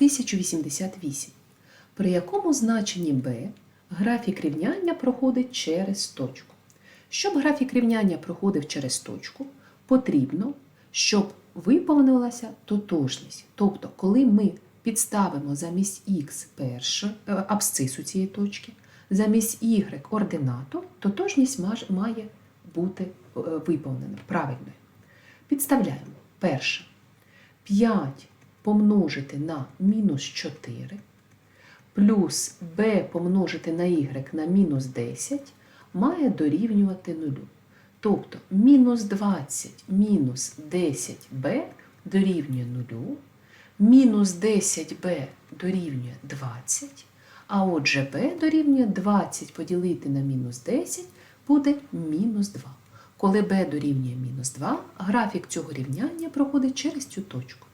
1088, при якому значенні b графік рівняння проходить через точку. Щоб графік рівняння проходив через точку, потрібно, щоб виповнилася тотожність. Тобто, коли ми підставимо замість х перше, е, абсцису цієї точки, замість y ординату, тотожність має бути е, виповнена правильною. Підставляємо. Перше. 5 помножити на мінус 4 плюс b помножити на y на мінус 10 має дорівнювати 0. Тобто мінус 20 мінус 10b дорівнює 0, мінус 10b дорівнює 20, а отже b дорівнює 20 поділити на мінус 10 буде мінус 2. Коли b дорівнює мінус 2, графік цього рівняння проходить через цю точку.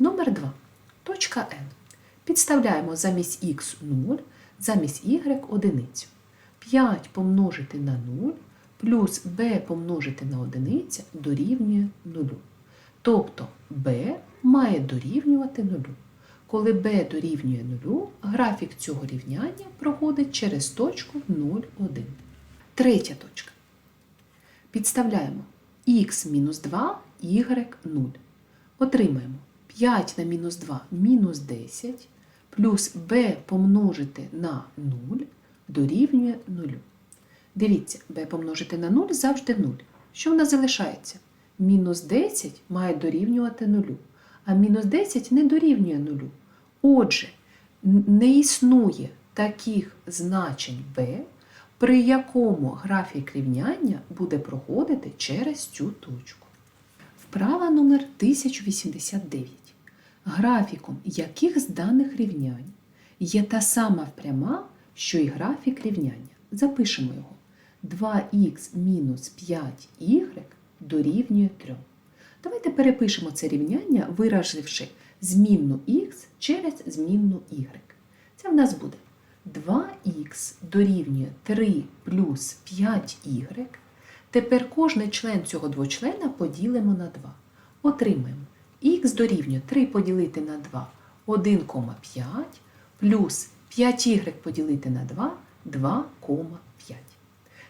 Номер 2. Точка N. Підставляємо замість х 0, замість y одиницю. 5 помножити на 0 плюс b помножити на одиницю дорівнює 0. Тобто b має дорівнювати 0. Коли b дорівнює 0, графік цього рівняння проходить через точку 0, 1. Третя точка. Підставляємо х мінус 2, y 0. Отримаємо 5 на мінус 2 мінус 10 плюс b помножити на 0 дорівнює 0. Дивіться, b помножити на 0 завжди 0. Що в нас залишається? Мінус 10 має дорівнювати 0, а мінус 10 не дорівнює 0. Отже, не існує таких значень b, при якому графік рівняння буде проходити через цю точку. Вправа номер 1089. Графіком яких з даних рівнянь є та сама пряма, що й графік рівняння. Запишемо його. 2х мінус 5y дорівнює 3. Давайте перепишемо це рівняння, виразивши змінну х через змінну y. Це в нас буде 2х дорівнює 3 плюс 5y. Тепер кожний член цього двочлена поділимо на 2. Отримаємо х дорівнює 3 поділити на 2 1,5 плюс 5y поділити на 2 2,5.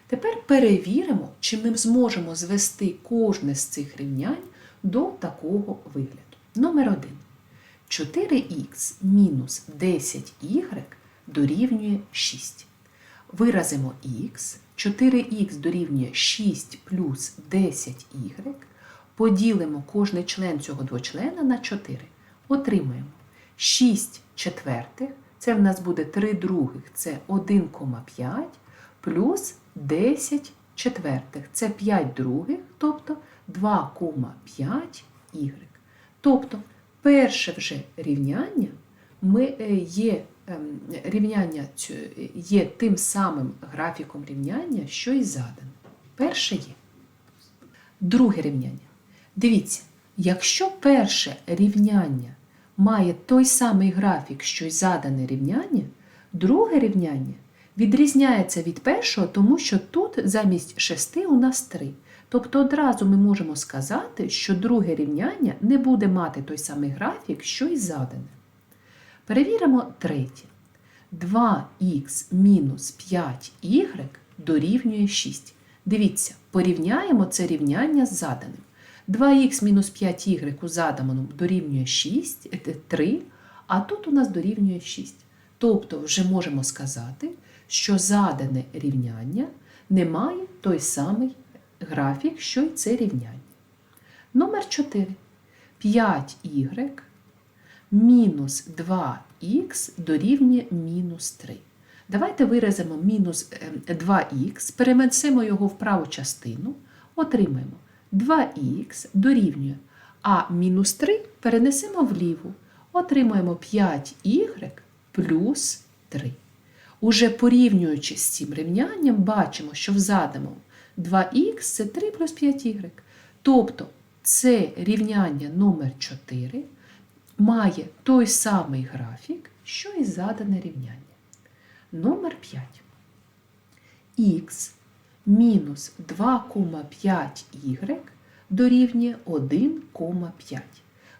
Тепер перевіримо, чи ми зможемо звести кожне з цих рівнянь до такого вигляду. Номер 1. 4х мінус 10y дорівнює 6. Виразимо х, 4х дорівнює 6 плюс 10y, поділимо кожний член цього двочлена на 4. Отримаємо 6 четвертих, це в нас буде 3 других, це 1,5, плюс 10 четвертих, це 5 других, тобто 2,5y. Тобто перше вже рівняння ми е, є ем, рівняння є тим самим графіком рівняння, що й задане. Перше є. Друге рівняння. Дивіться, якщо перше рівняння має той самий графік, що й задане рівняння, друге рівняння відрізняється від першого, тому що тут замість 6 у нас 3. Тобто одразу ми можемо сказати, що друге рівняння не буде мати той самий графік, що й задане. Перевіримо третє. 2х мінус 5y дорівнює 6. Дивіться, порівняємо це рівняння з заданим. 2х мінус 5y у заданому дорівнює 6, е, 3, а тут у нас дорівнює 6. Тобто вже можемо сказати, що задане рівняння не має той самий графік, що й це рівняння. Номер 4. 5y мінус 2х дорівнює мінус 3. Давайте виразимо мінус е, 2х, перенесемо його в праву частину, отримаємо 2х дорівнює, а мінус 3 перенесемо вліву, отримаємо 5y плюс 3. Уже порівнюючи з цим рівнянням, бачимо, що в заданому 2х це 3 плюс 5y. Тобто це рівняння номер 4 має той самий графік, що і задане рівняння. Номер 5. Х мінус 2,5y дорівнює 1,5.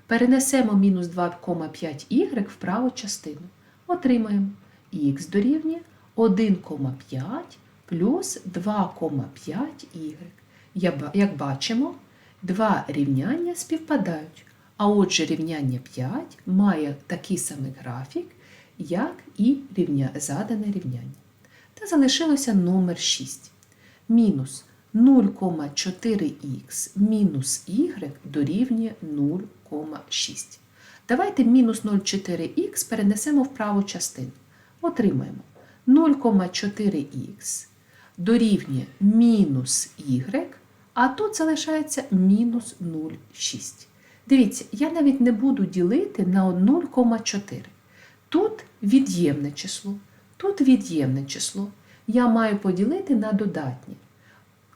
Перенесемо мінус 2,5y в праву частину. Отримаємо х дорівнює 1,5 плюс 2,5y. Як бачимо, два рівняння співпадають. А отже, рівняння 5 має такий самий графік, як і задане рівняння. Та залишилося номер 6. Мінус 0,4х мінус y дорівнює 0,6. Давайте мінус 0,4х перенесемо в праву частину. Отримаємо 0,4х дорівнює мінус y, а тут залишається мінус 0,6. Дивіться, я навіть не буду ділити на 0,4. Тут від'ємне число, тут від'ємне число. Я маю поділити на додатнє.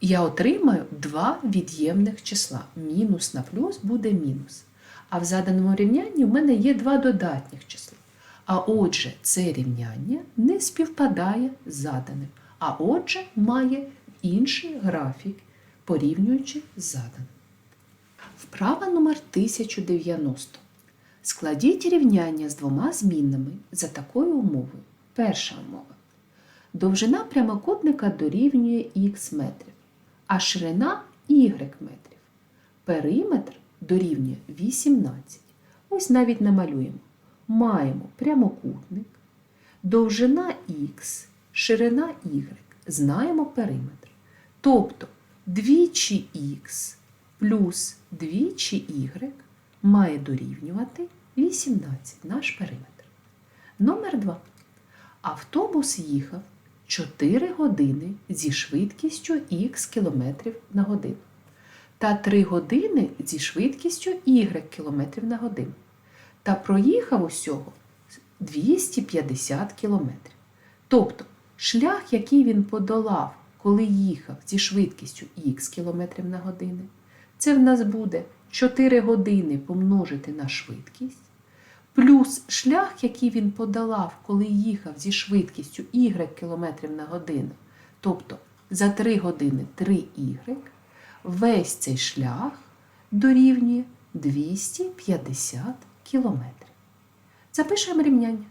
Я отримаю два від'ємних числа. Мінус на плюс буде мінус. А в заданому рівнянні в мене є два додатніх числа. А отже, це рівняння не співпадає з заданим. А отже, має інший графік, порівнюючи з заданим. Вправа номер 1090. Складіть рівняння з двома змінними за такою умовою. Перша умова. Довжина прямокутника дорівнює х метрів, а ширина y метрів. Периметр дорівнює 18. Ось навіть намалюємо. Маємо прямокутник, довжина х, ширина y. Знаємо периметр. Тобто двічі х плюс двічі y має дорівнювати 18 наш периметр. Номер 2. Автобус їхав 4 години зі швидкістю х км на годину та 3 години зі швидкістю y км на годину та проїхав усього 250 км. Тобто шлях, який він подолав, коли їхав зі швидкістю х км на годину, це в нас буде 4 години помножити на швидкість, плюс шлях, який він подолав, коли їхав зі швидкістю y км на годину, тобто за 3 години 3y, весь цей шлях дорівнює 250 км. Запишемо рівняння.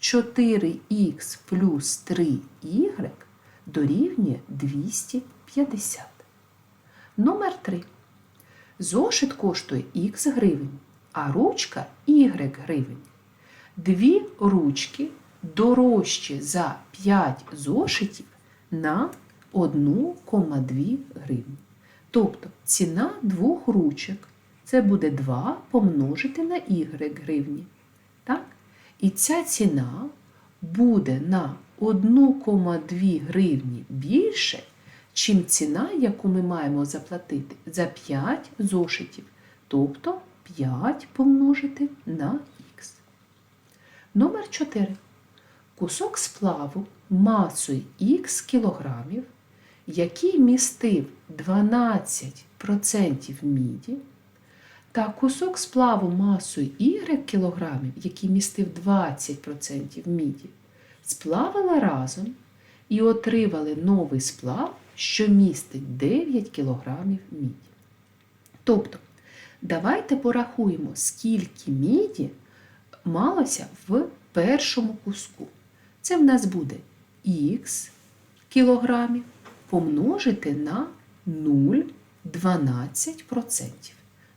4х плюс 3y дорівнює 250. Номер 3. Зошит коштує х гривень, а ручка y гривень. Дві ручки дорожчі за 5 зошитів на 1,2 гривні. Тобто ціна двох ручок це буде 2 помножити на y гривні. Так? І ця ціна буде на 1,2 гривні більше, чим ціна, яку ми маємо заплатити за 5 зошитів, тобто 5 помножити на х. Номер 4. Кусок сплаву масою х кілограмів, який містив 12% міді, та кусок сплаву масою y кілограмів, який містив 20% міді, сплавили разом і отримали новий сплав, що містить 9 кілограмів міді. Тобто, давайте порахуємо, скільки міді малося в першому куску. Це в нас буде х кілограмів помножити на 0,12%.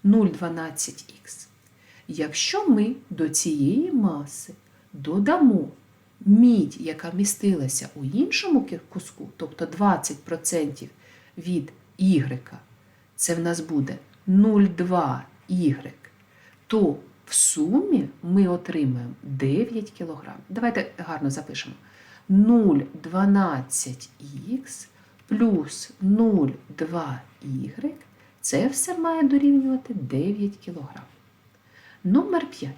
0,12х. Якщо ми до цієї маси додамо мідь, яка містилася у іншому куску, тобто 20% від y, це в нас буде 0,2y, то в сумі ми отримаємо 9 кг. Давайте гарно запишемо. 0,12х плюс 0,2y це все має дорівнювати 9 кг. Номер 5.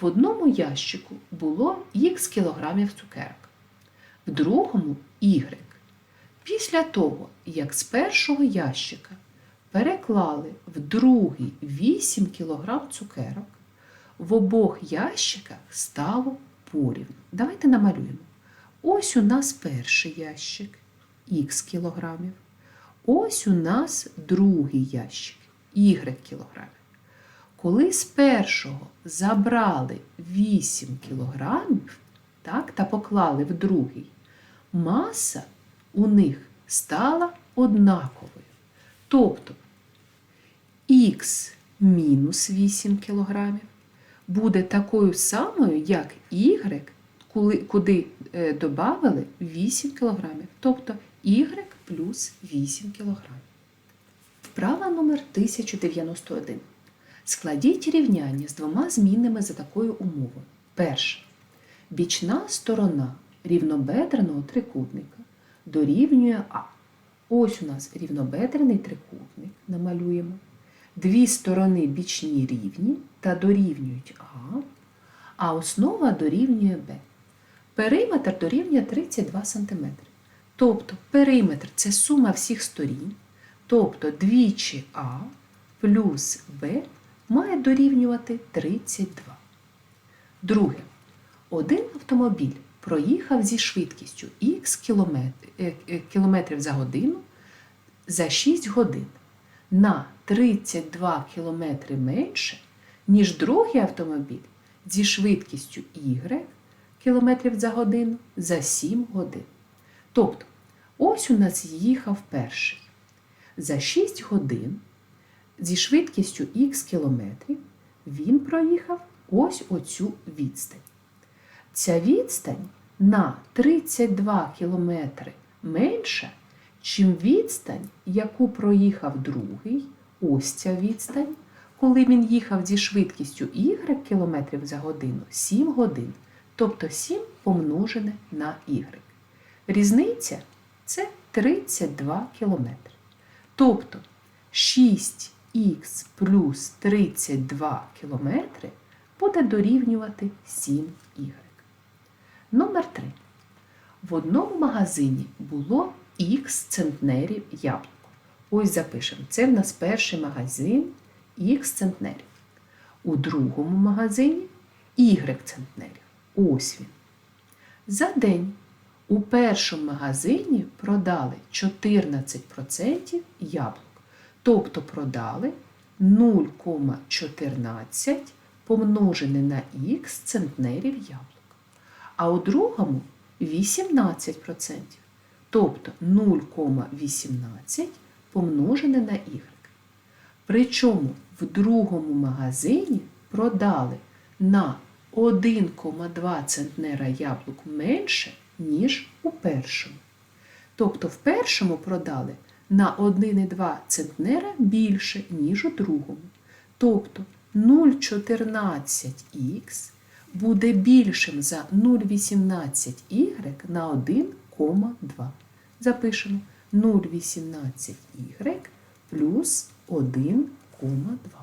В одному ящику було х кілограмів цукерок, в другому y. Після того, як з першого ящика переклали в другий 8 кг цукерок, в обох ящиках стало порівну. Давайте намалюємо. Ось у нас перший ящик х кілограмів. Ось у нас другий ящик y кілограмів. коли з першого забрали 8 кілограмів так, та поклали в другий, маса у них стала однаковою. Тобто х мінус 8 кілограмів буде такою самою, як y, куди додали 8 кілограмів. Тобто y плюс 8 кілограмів. Вправа номер 1091. Складіть рівняння з двома змінними за такою умовою. Перше. Бічна сторона рівнобедреного трикутника дорівнює А. Ось у нас рівнобедрений трикутник, намалюємо. Дві сторони бічні рівні та дорівнюють А, а основа дорівнює Б. Периметр дорівнює 32 см. Тобто периметр це сума всіх сторін, тобто двічі А плюс Б має дорівнювати 32. Друге. Один автомобіль проїхав зі швидкістю х е, е, кілометрів за годину за 6 годин на 32 кілометри менше, ніж другий автомобіль зі швидкістю y кілометрів за годину за 7 годин. Тобто, ось у нас їхав перший. За 6 годин зі швидкістю х кілометрів він проїхав ось оцю відстань. Ця відстань на 32 кілометри менша, чим відстань, яку проїхав другий, ось ця відстань, коли він їхав зі швидкістю y кілометрів за годину 7 годин, тобто 7 помножене на y. Різниця це 32 кілометри. Тобто 6х плюс 32 кілометри буде дорівнювати 7y. Номер 3. В одному магазині було х центнерів яблук. Ось запишемо. Це в нас перший магазин х центнерів. У другому магазині y центнерів. Ось він. За день у першому магазині продали 14% яблук. Тобто продали 0,14 помножене на х центнерів яблук. А у другому 18%. Тобто 0,18 помножене на y. Причому в другому магазині продали на 1,2 центнера яблук менше, ніж у першому. Тобто в першому продали на 1,2 центнера більше, ніж у другому. Тобто 0,14х буде більшим за 0,18y на 1,2. Запишемо 0,18y плюс 1,2.